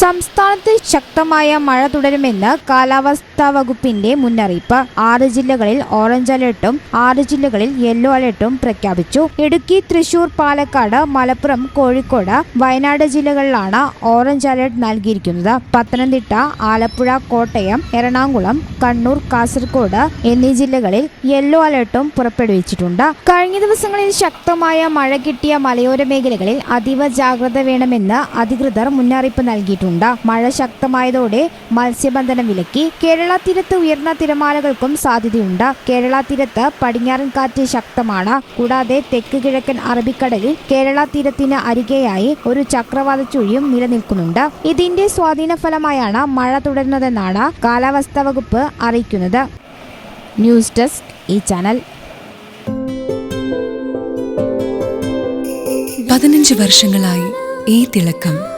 സംസ്ഥാനത്ത് ശക്തമായ മഴ തുടരുമെന്ന് കാലാവസ്ഥാ വകുപ്പിന്റെ മുന്നറിയിപ്പ്. ആറ് ജില്ലകളിൽ ഓറഞ്ച് അലർട്ടും ആറ് ജില്ലകളിൽ യെല്ലോ അലർട്ടും പ്രഖ്യാപിച്ചു. ഇടുക്കി തൃശൂർ പാലക്കാട് മലപ്പുറം കോഴിക്കോട് വയനാട് ജില്ലകളിലാണ് ഓറഞ്ച് അലർട്ട് നൽകിയിരിക്കുന്നത്. പത്തനംതിട്ട ആലപ്പുഴ കോട്ടയം എറണാകുളം കണ്ണൂർ കാസർഗോഡ് എന്നീ ജില്ലകളിൽ യെല്ലോ അലർട്ടും പുറപ്പെടുവിച്ചിട്ടുണ്ട്. കഴിഞ്ഞ ദിവസങ്ങളിൽ ശക്തമായ മഴ കിട്ടിയ മലയോര മേഖലകളിൽ അതീവ ജാഗ്രത വേണമെന്ന് അധികൃതർ മുന്നറിയിപ്പ് നൽകിയിട്ടുണ്ട്. മഴ ശക്തമായതോടെ മത്സ്യബന്ധനം വിലക്കി കേരള തീരത്ത് ഉയർന്ന തിരമാലകൾക്കും സാധ്യതയുണ്ട്. കേരള തീരത്ത് പടിഞ്ഞാറൻ കാറ്റ് ശക്തമാണ്. കൂടാതെ തെക്ക് കിഴക്കൻ അറബിക്കടലിൽ കേരള തീരത്തിന് അരികെയായി ഒരു ചക്രവാത ചുഴിയും നിലനിൽക്കുന്നുണ്ട്. ഇതിന്റെ സ്വാധീന ഫലമായാണ് മഴ തുടരുന്നതെന്നാണ് കാലാവസ്ഥാ വകുപ്പ് അറിയിക്കുന്നത്. ന്യൂസ് ഡെസ്ക് ഈ ചാനൽ. പതിനഞ്ച് വർഷങ്ങളായി ഈ തിളക്കം